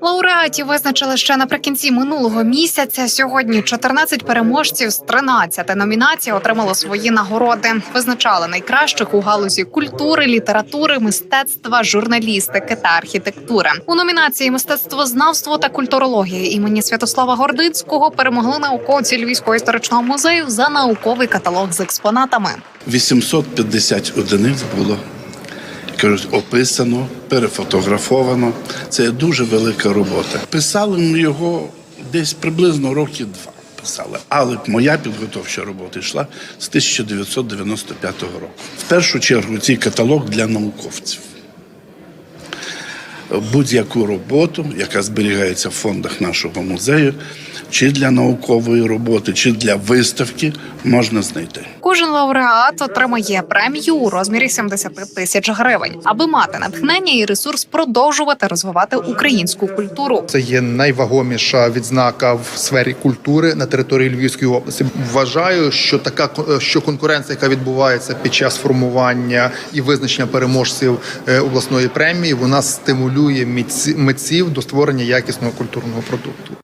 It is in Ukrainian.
Лауреатів визначили ще наприкінці минулого місяця. Сьогодні 14 переможців з 13 номінацій отримали свої нагороди. Визначали найкращих у галузі культури, літератури, мистецтва, журналістики та архітектури. У номінації мистецтвознавство та культурологія імені Святослава Гордицького перемогли науковці Львівського історичного музею за науковий каталог з експонатами. 850 одиниць було кажуть, описано, перефотографовано. Це дуже велика робота. Писали ми його десь приблизно роки два. Писали, але моя підготовча робота йшла з 1995 року. В першу чергу цей каталог для науковців. Будь-яку роботу, яка зберігається в фондах нашого музею, чи для наукової роботи, чи для виставки, можна знайти. Кожен лауреат отримає премію у розмірі 70 тисяч гривень, аби мати натхнення і ресурс продовжувати розвивати українську культуру. Це є найвагоміша відзнака в сфері культури на території Львівської області. Вважаю, що така що конкуренція, яка відбувається під час формування і визначення переможців е, обласної премії, вона стимулює митці- митців до створення якісного культурного продукту.